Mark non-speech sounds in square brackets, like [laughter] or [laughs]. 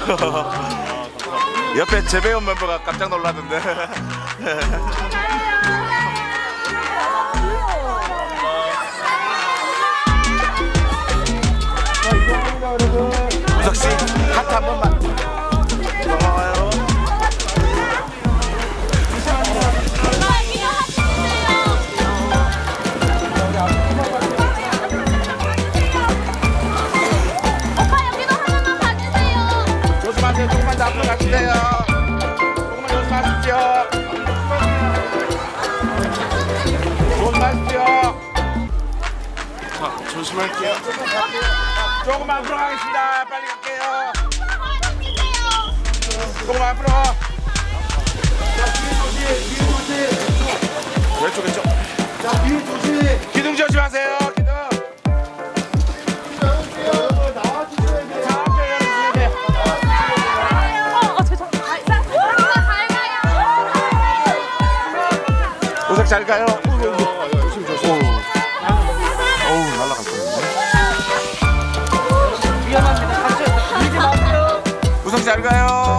[laughs] 옆에 재배원 멤버가 깜짝 놀라던데. [laughs] 조금만 더 앞으로 가주세요. 조금만 조심하십시오. 조심하십시오. 자, 조심할게요. 조금만 앞으로 가겠습니다. 빨리 갈게요. 조금만 앞으로. 자, 뒤에 조심, 뒤에 조심. 왼쪽, 왼쪽. 녀석 잘 가요. 어우 날라갈 뻔했네. 위험합니다. 우석 잘 가요.